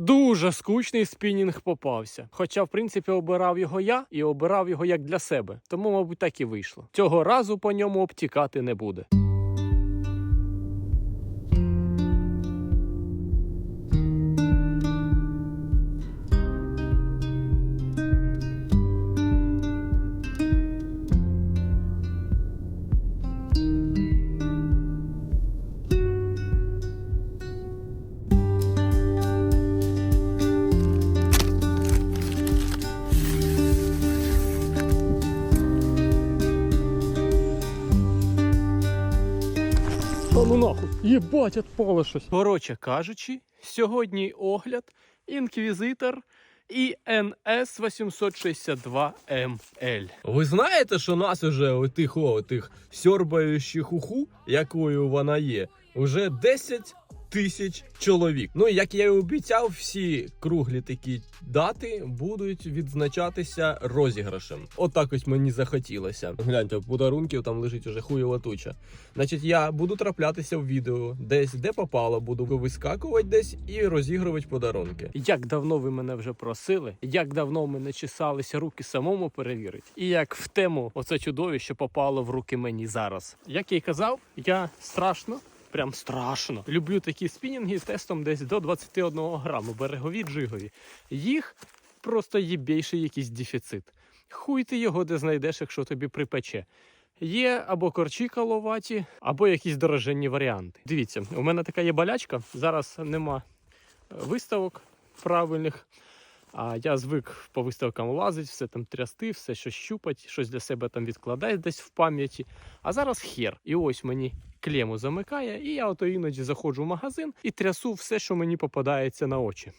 Дуже скучний спінінг попався. Хоча, в принципі, обирав його я і обирав його як для себе. Тому, мабуть, так і вийшло. Цього разу по ньому обтікати не буде. Їбать, отпало щось. Коротше кажучи, сьогодні огляд інквізитор ІНС 862 МЛ. Ви знаєте, що нас уже отих о, тих сьорбаючих уху, якою вона є, уже 10 тисяч чоловік. Ну, як я і обіцяв, всі круглі такі дати будуть відзначатися розіграшем. Отак ось мені захотілося. Гляньте, подарунків там лежить уже хуєва туча. Значить, я буду траплятися в відео, десь де попало, буду вискакувати десь і розігрувати подарунки. Як давно ви мене вже просили, як давно в мене чесалися руки самому перевірити, і як в тему оце чудовище попало в руки мені зараз. Як я й казав, я страшно. Прям страшно. Люблю такі спінінги з тестом десь до 21 граму, берегові джигові. Їх просто є більший якийсь дефіцит. Хуй ти його де знайдеш, якщо тобі припече. Є або корчі каловаті, або якісь дороженні варіанти. Дивіться, у мене така є болячка. Зараз нема е, виставок правильних. А я звик по виставкам лазити, все там трясти, все щось щупати, щось для себе там відкладати десь в пам'яті. А зараз хер. І ось мені клему замикає, і я ото іноді заходжу в магазин і трясу все, що мені попадається на очі.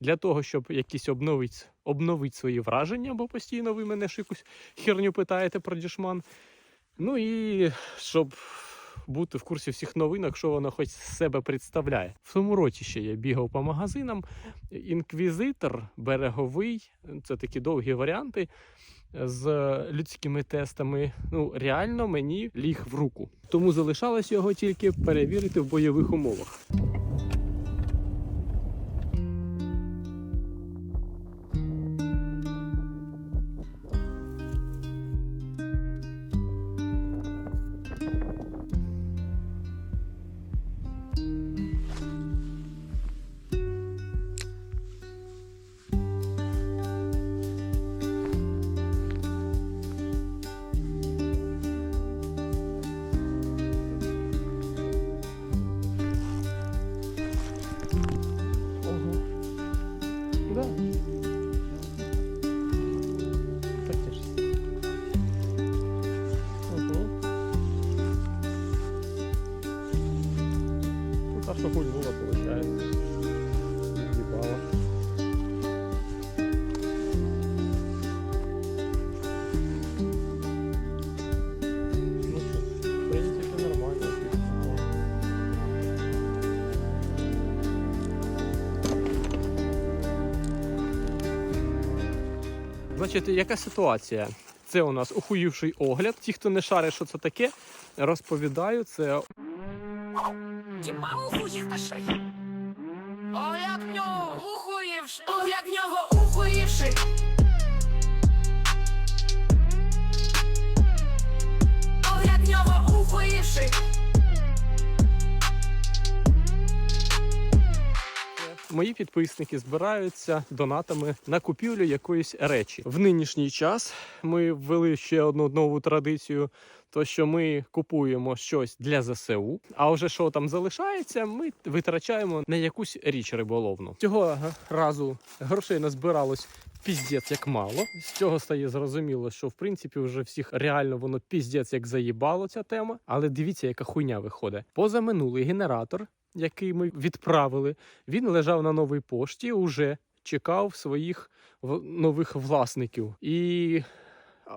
Для того, щоб якісь обновити, обновити свої враження, бо постійно ви мене ж якусь херню питаєте про дішман. Ну і щоб бути в курсі всіх новинок, що воно хоч себе представляє. В тому році ще я бігав по магазинам. Інквізитор, береговий, це такі довгі варіанти з людськими тестами. Ну, реально мені ліг в руку. Тому залишалось його тільки перевірити в бойових умовах. Значить, яка ситуація? Це у нас ухуївший огляд. Ті, хто не шарить, що це таке, розповідаю. Це Діма ухуївши. О, як в нього ухуївши. О, як в нього ухуївши. О, як в нього ухуївши. Мої підписники збираються донатами на купівлю якоїсь речі. В нинішній час ми ввели ще одну нову традицію. То що ми купуємо щось для ЗСУ, а вже що там залишається, ми витрачаємо на якусь річ риболовну. Цього разу грошей назбиралось піздець як мало. З цього стає зрозуміло, що в принципі вже всіх реально воно піздець як заїбало ця тема. Але дивіться, яка хуйня виходить. Позаминулий генератор, який ми відправили, він лежав на новій пошті, уже чекав своїх нових власників. І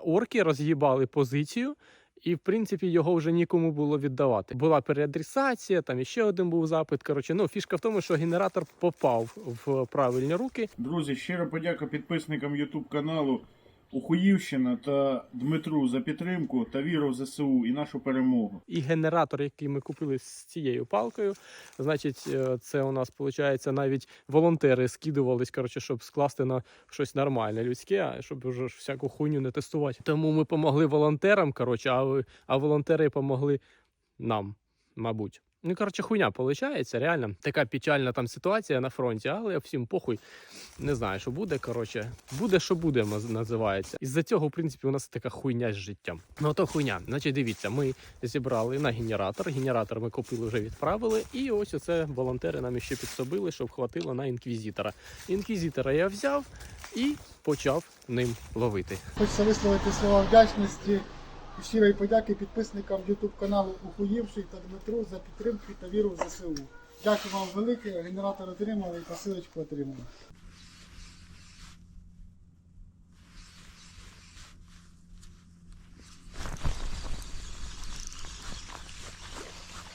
орки роз'їбали позицію. І в принципі його вже нікому було віддавати. Була переадресація, там іще один був запит. Коротше, ну фішка в тому, що генератор попав в правильні руки. Друзі, щиро подяка підписникам YouTube каналу. Ухуївщина та Дмитру за підтримку та віру в ЗСУ і нашу перемогу. І генератор, який ми купили з цією палкою, значить, е, це у нас виходить навіть волонтери скидувались, коротше, щоб скласти на щось нормальне людське, щоб вже всяку хуйню не тестувати. Тому ми помогли волонтерам, коротше, а, а волонтери помогли нам, мабуть. Ну, коротше, хуйня виходить, реально. Така печальна там ситуація на фронті, але всім похуй. Не знаю, що буде. Коротше, буде, що буде, називається. Із-за цього, в принципі, у нас така хуйня з життям. Ну то хуйня. Значить, дивіться, ми зібрали на генератор. Генератор ми купили, вже відправили. І ось оце волонтери нам ще підсобили, щоб хватило на інквізитора. Інквізитора я взяв і почав ним ловити. Хочеться висловити слова вдячності щирої подяки підписникам YouTube каналу Ухуївший та Дмитру за підтримку та віру в ЗСУ. Дякую вам велике, генератор отримали і посилочку отримали.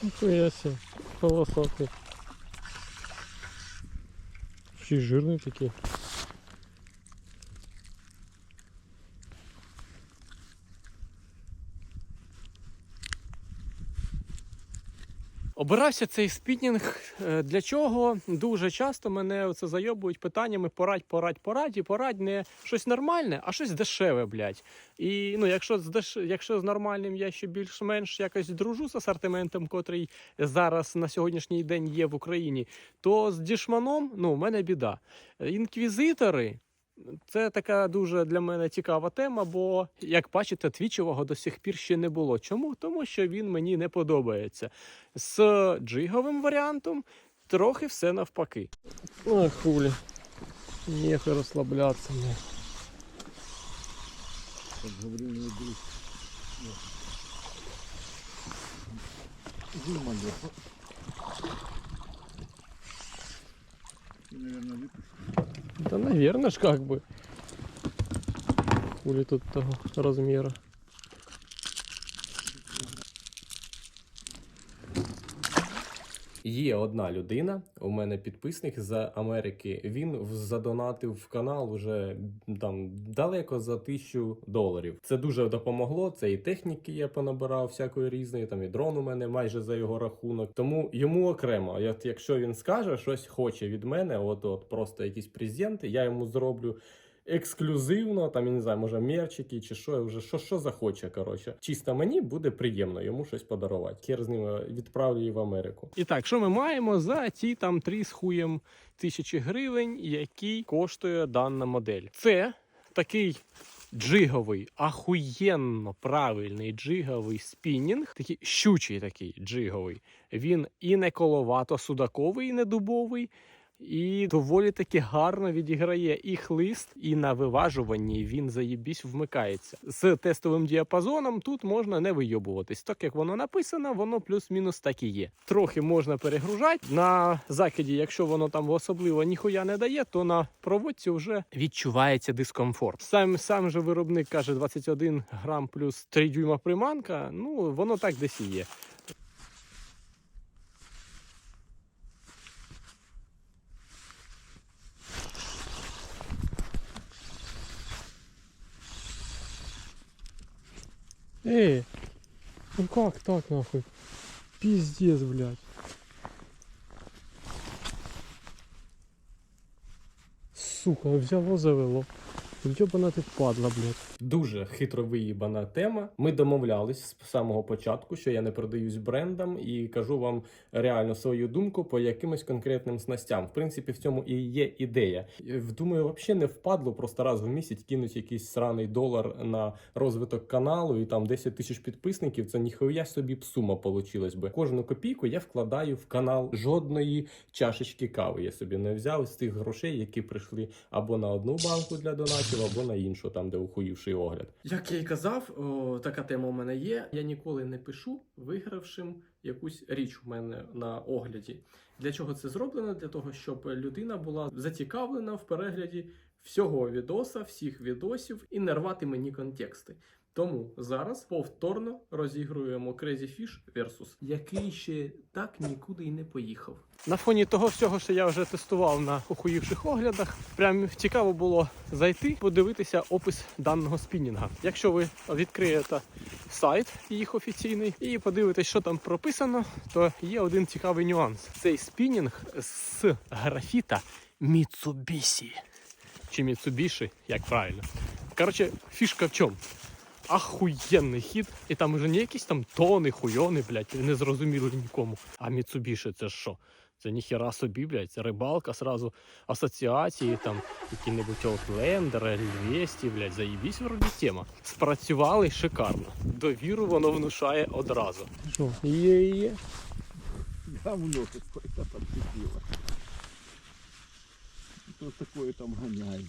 Нихуя себе, полосатый. Ще жирний такий. Обирався цей спінінг. е, Для чого? Дуже часто мене це зайобують питаннями порадь, порадь, порадь, і порадь не щось нормальне, а щось дешеве, блядь. І ну, якщо з деш... якщо з нормальним я ще більш-менш якось дружу з асортиментом, котрий зараз на сьогоднішній день є в Україні, то з дішманом ну, в мене біда. Інквізитори. Це така дуже для мене цікава тема, бо, як бачите, твічового до сих пір ще не було. Чому? Тому що він мені не подобається. З джиговим варіантом трохи все навпаки. Ой, хулі. Нехай розслаблятися. Ти, мабуть, випустиш. Да, наверное, ж как бы. Хули тут того размера. Є одна людина, у мене підписник з Америки. Він задонатив в канал вже там далеко за тисячу доларів. Це дуже допомогло. Це і техніки я понабирав всякої різної. Там і дрон у мене майже за його рахунок. Тому йому окремо. От якщо він скаже щось хоче від мене, от от просто якісь презенти, я йому зроблю ексклюзивно, там я не знаю, може мерчики чи що, вже що, що захоче. Коротше, чисто мені буде приємно йому щось подарувати. Хер з ним е, відправлю її в Америку. І так, що ми маємо за ті там три з хуєм тисячі гривень, які коштує дана модель? Це такий. Джиговий, ахуєнно правильний джиговий спінінг, такий щучий такий джиговий. Він і не коловато судаковий, і не дубовий, і доволі таки гарно відіграє і хлист, і на виважуванні він заєбісь вмикається. З тестовим діапазоном тут можна не вийобуватись. Так як воно написано, воно плюс-мінус так і є. Трохи можна перегружати. На закиді, якщо воно там особливо ніхуя не дає, то на проводці вже відчувається дискомфорт. Сам сам же виробник каже 21 грам плюс 3 дюйма приманка. Ну воно так десь і є. Эй, ну как так нахуй? Пиздец, блядь. Сука, взяло завело. Йобана ты падла, блядь. Дуже хитро виїбана тема. Ми домовлялись з самого початку, що я не продаюсь брендам і кажу вам реально свою думку по якимось конкретним снастям. В принципі, в цьому і є ідея. Е, Думаю, взагалі не впадло просто раз в місяць кинуть якийсь сраний долар на розвиток каналу і там 10 тисяч підписників. Це ніхуя собі б сума получилась би. Кожну копійку я вкладаю в канал жодної чашечки кави. Я собі не взяв з тих грошей, які прийшли або на одну банку для донатів, або на іншу, там де ухуївший огляд. Як я й казав, о, така тема у мене є. Я ніколи не пишу вигравшим якусь річ у мене на огляді. Для чого це зроблено? Для того, щоб людина була зацікавлена в перегляді всього відоса, всіх відосів і не рвати мені контексти. Тому зараз повторно розігруємо Crazy Fish Versus, який ще так нікуди й не поїхав. На фоні того всього, що я вже тестував на охуївших оглядах, прям цікаво було зайти, подивитися опис даного спінінга. Якщо ви відкриєте сайт їх офіційний і подивитесь, що там прописано, то є один цікавий нюанс. Цей спінінг з графіта Mitsubishi. Чи Mitsubishi, як правильно. Коротше, фішка в чому? Ахуєнний хід, і там уже не якісь там тони, хуйони, блядь, не зрозуміли нікому. А Mitsubishi це що? Це ніхіра собі, блядь, це рибалка, сразу асоціації, там які-небудь Outlander, L200, блядь, заїбісь вроді тема. Спрацювали шикарно. Довіру воно внушає одразу. Що, є, є. Говно какое-то подцепило. Кто такое там гоняет?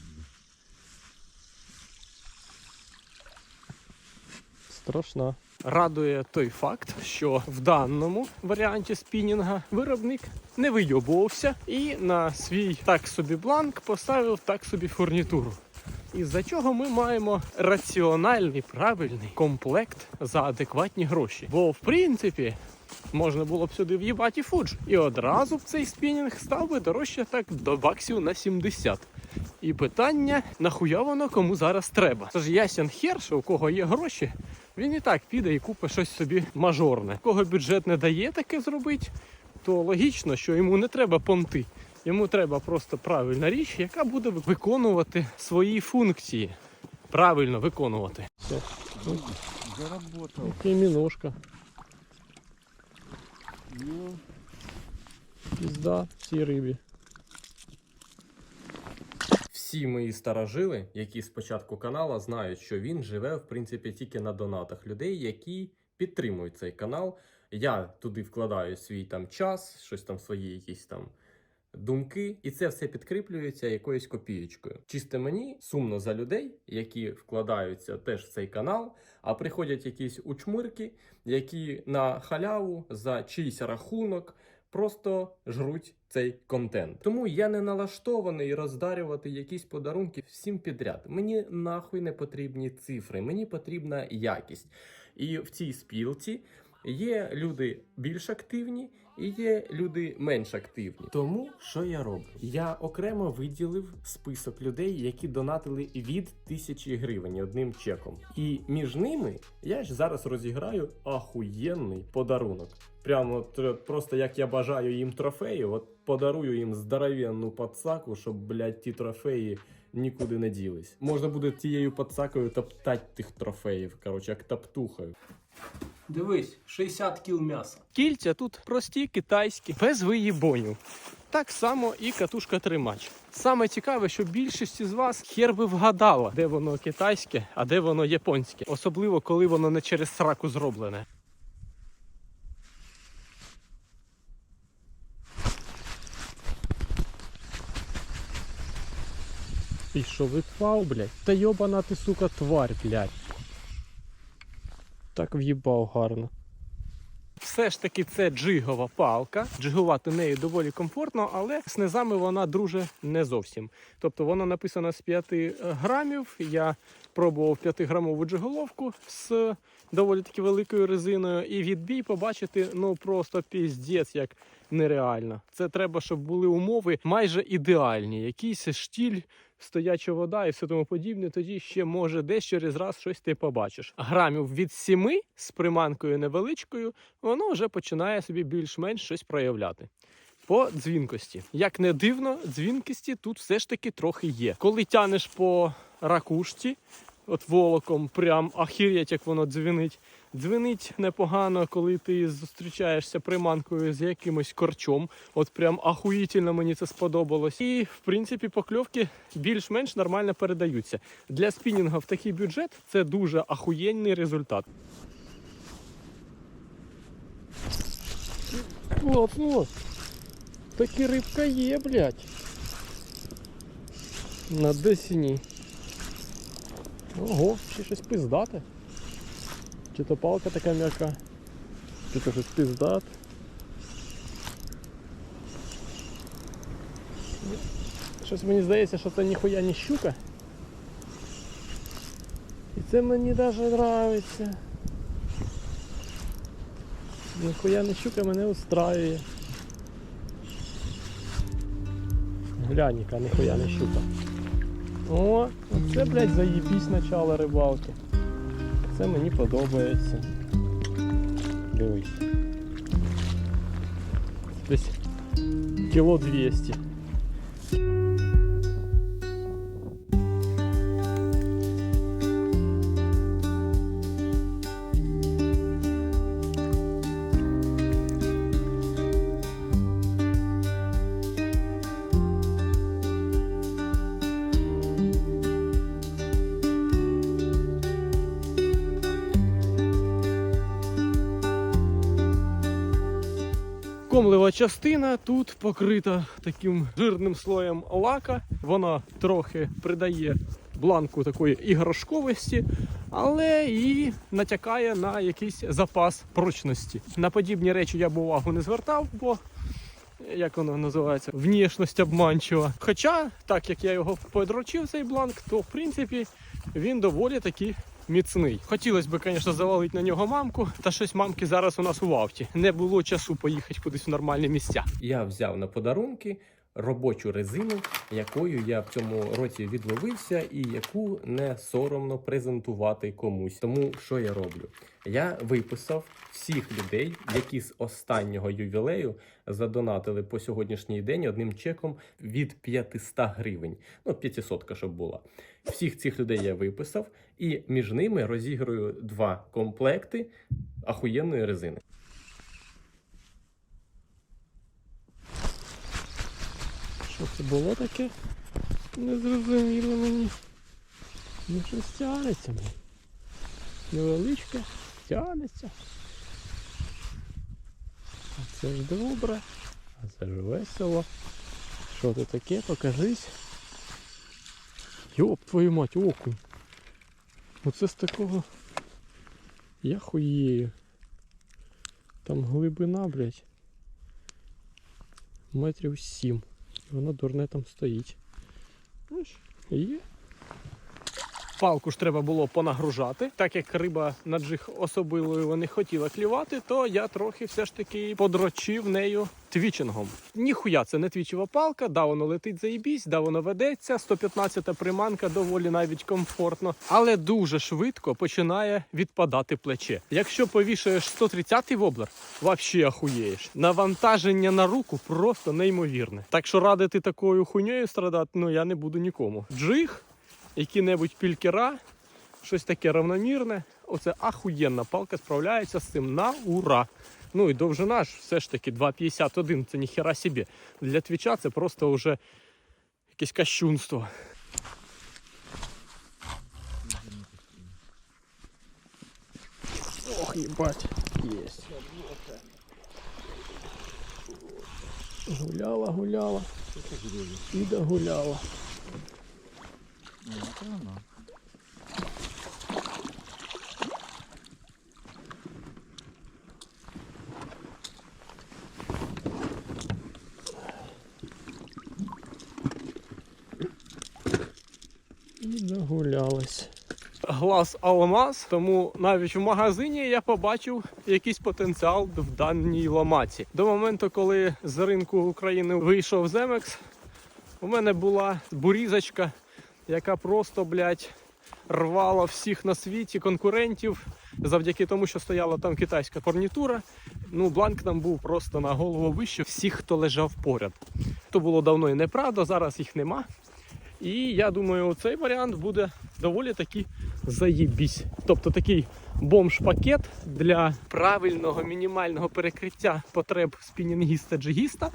Страшна. Радує той факт, що в даному варіанті спінінга виробник не вийобувався і на свій так собі бланк поставив так собі фурнітуру. Із-за чого ми маємо раціональний правильний комплект за адекватні гроші. Бо в принципі можна було б сюди в'їбати фудж. І одразу б цей спінінг став би дорожче так до баксів на 70. І питання, нахуя воно кому зараз треба? Це ж ясен хер, що у кого є гроші, він і так піде і купить щось собі мажорне. Кого бюджет не дає таке зробити, то логічно, що йому не треба понти. Йому треба просто правильна річ, яка буде виконувати свої функції. Правильно виконувати. Все, Заработал. міношка. Ну, Пізда всій рибі. Всі мої старожили, які з початку канала, знають, що він живе в принципі тільки на донатах людей, які підтримують цей канал. Я туди вкладаю свій там час, щось там свої якісь там думки, і це все підкріплюється якоюсь копієчкою. Чисто мені сумно за людей, які вкладаються теж в цей канал, а приходять якісь учмирки, які на халяву за чийсь рахунок просто жруть цей контент. Тому я не налаштований роздарювати якісь подарунки всім підряд. Мені нахуй не потрібні цифри, мені потрібна якість. І в цій спілці є люди більш активні і є люди менш активні. Тому що я роблю? Я окремо виділив список людей, які донатили від тисячі гривень одним чеком. І між ними я ж зараз розіграю ахуєнний подарунок. Прямо е, просто як я бажаю їм трофеї, от подарую їм здоровенну подсаку, щоб, блядь, ті трофеї нікуди не ділись. Можна буде цією подсакою топтати тих трофеїв, коротше, як топтухою. Дивись, 60 кіл м'яса. Кільця тут прості китайські, без виїбонів. Так само і катушка тримач. Саме цікаве, що більшість із вас хер би вгадала, де воно китайське, а де воно японське. Особливо, коли воно не через сраку зроблене. І що випав, блядь? Та йобана ти, сука, тварь, блядь. Так в'їбав гарно. Все ж таки це джигова палка. Джигувати нею доволі комфортно, але з вона друже не зовсім. Тобто вона написана з 5 грамів. Я пробував 5-грамову джиголовку з доволі таки великою резиною, і відбій побачити ну просто піздець як нереально. Це треба, щоб були умови майже ідеальні. Якийсь штіль, стояча вода і все тому подібне. Тоді ще може десь через раз щось ти побачиш. Грамів від 7 з приманкою невеличкою, воно вже починає собі більш-менш щось проявляти. По дзвінкості. Як не дивно, дзвінкості тут все ж таки трохи є. Коли тянеш по ракушці, от волоком, прям ахір'ять, як воно дзвенить. Дзвенить непогано, коли ти зустрічаєшся приманкою з якимось корчом. От прям ахуїтельно мені це сподобалось. І в принципі покльовки більш-менш нормально передаються. Для спінінга в такий бюджет це дуже ахуєнний результат. От, от. Такі рибка є, блядь. На десіні. Ого, ще щось пиздате. Чи то палка така м'яка, чи то щось пиздат. Щось мені здається, що це ніхуя не щука. І Оце мені навіть подобається. Ніхуя не щука мене устраює. Глянь, яка ніхуя не щука. О, це, блядь, заїбісь начало рибалки. Це мені подобається. Дивись. Десь кіло 200. Частина тут покрита таким жирним слоєм лака. Вона трохи придає бланку такої іграшковості, але і натякає на якийсь запас прочності. На подібні речі я б увагу не звертав, бо як воно називається, внішність обманчива. Хоча, так як я його подрочив, цей бланк, то в принципі він доволі таки міцний. Хотілося б, звісно, завалити на нього мамку, та щось мамки зараз у нас у вавті. Не було часу поїхати кудись в нормальні місця. Я взяв на подарунки робочу резину, якою я в цьому році відловився, і яку не соромно презентувати комусь. Тому що я роблю? Я виписав всіх людей, які з останнього ювілею задонатили по сьогоднішній день одним чеком від 500 гривень. Ну, 500, щоб була. Всіх цих людей я виписав, і між ними розіграю два комплекти ахуєнної резини. Це було таке? Не зрозуміло мені. Ну щось тянеться мені. Невеличке, тянеться. А це ж добре. А це ж весело. Що це таке? Покажись. Йоп твою мать, окунь. Оце з такого. Я хуєю. Там глибина, блядь. Метрів сім. І воно дурне там стоїть. Є. Палку ж треба було понагружати. Так як риба на джиг особливо не хотіла клювати, то я трохи все ж таки подрочив нею твічингом. Ніхуя це не твічова палка, да, воно летить заїбісь, да, воно ведеться. 115-та приманка доволі навіть комфортно, але дуже швидко починає відпадати плече. Якщо повішаєш 130-й воблер, взагалі ахуєєш. Навантаження на руку просто неймовірне. Так що радити такою хуйньою страдати, ну я не буду нікому. Джиг які-небудь пількера, щось таке равномірне. Оце ахуєнна палка справляється з цим на ура. Ну і довжина ж все ж таки 2,51, це ніхера собі. Для твіча це просто вже якесь кощунство. Ох, їбать, єсть. Гуляла, гуляла. І догуляла. І догулялась. Глаз алмаз, тому навіть в магазині я побачив якийсь потенціал в даній ламаці. До моменту, коли з ринку України вийшов Земекс, у мене була бурізочка, яка просто, блядь, рвала всіх на світі конкурентів завдяки тому, що стояла там китайська фурнітура. Ну, бланк там був просто на голову вище всіх, хто лежав поряд. То було давно і неправда, зараз їх нема. І я думаю, цей варіант буде доволі таки заєбісь. Тобто такий бомж-пакет для правильного мінімального перекриття потреб спінінгіста-джигіста,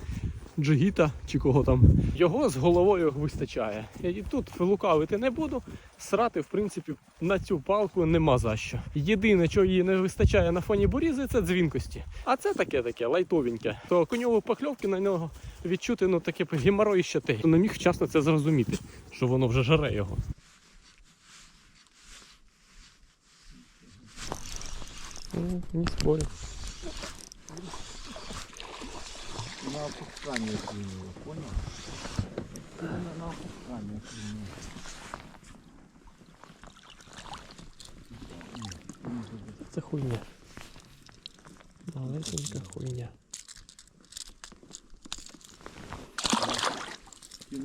джигіта чи кого там. Його з головою вистачає. І тут лукавити не буду. Срати, в принципі, на цю палку нема за що. Єдине, що її не вистачає на фоні борізи, це дзвінкості. А це таке таке лайтовеньке. То коньові пахльовки на нього відчути ну таке геморроїще те. Не міг вчасно це зрозуміти, що воно вже жаре його. Не спорю. На опускание клюнуло, понял? На опускание клюнуло. це хуйня. Малесенька хуйня.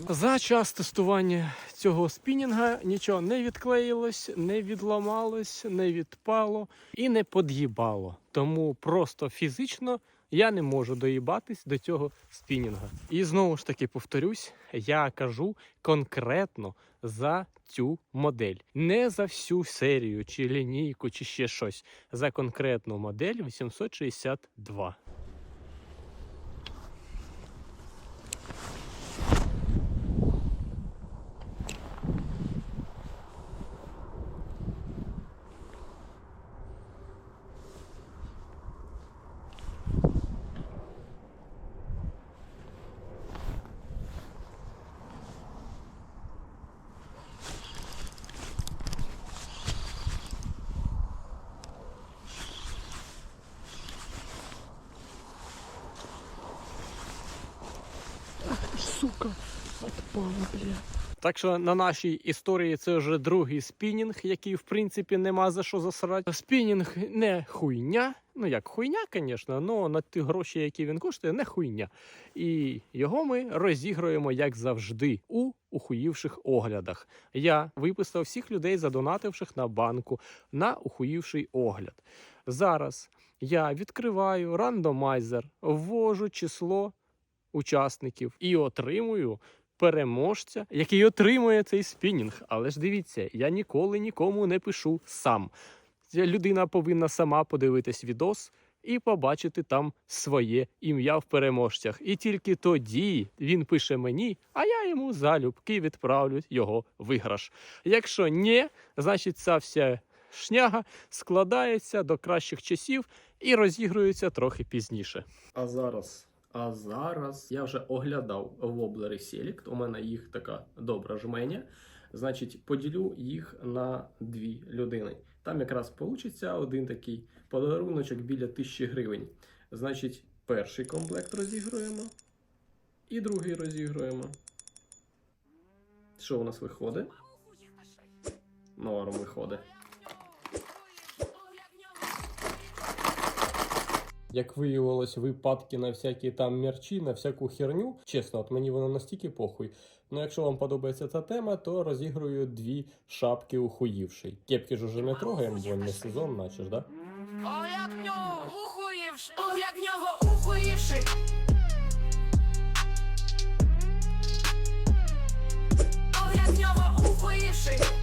За час тестування цього спінінга нічого не відклеїлось, не відламалось, не відпало і не под'їбало. Тому просто фізично я не можу доїбатись до цього спінінга. І знову ж таки повторюсь, я кажу конкретно за цю модель, не за всю серію, чи лінійку, чи ще щось. За конкретну модель 862. Сука, отпала, бля. Так що на нашій історії це вже другий спінінг, який в принципі нема за що засрати. Спінінг не хуйня. Ну як хуйня, звісно, але на ті гроші, які він коштує, не хуйня. І його ми розігруємо як завжди у ухуївших оглядах. Я виписав всіх людей, задонативших на банку на ухуївший огляд. Зараз я відкриваю рандомайзер, ввожу число учасників і отримую переможця, який отримує цей спінінг. Але ж дивіться, я ніколи нікому не пишу сам. Людина повинна сама подивитись відос і побачити там своє ім'я в переможцях. І тільки тоді він пише мені, а я йому залюбки відправлю його виграш. Якщо ні, значить ця вся шняга складається до кращих часів і розігрується трохи пізніше. А зараз. А зараз я вже оглядав воблери Select. У мене їх така добра жменя. Значить, поділю їх на дві людини. Там якраз вийде один такий подаруночок біля 1000 гривень. Значить, перший комплект розігруємо і другий розігруємо. Що у нас виходить? Норм виходить. Як виявилось, випадки на всякі там мерчі, на всяку херню. Чесно, от мені воно настільки похуй. Ну якщо вам подобається ця тема, то розігрую дві шапки ухуївший. Кепки ж уже не трогаємо, бо не сезон, наче ж, да? О, як нього ухуївши! О, як нього ухуївши! О, як нього ухуївши!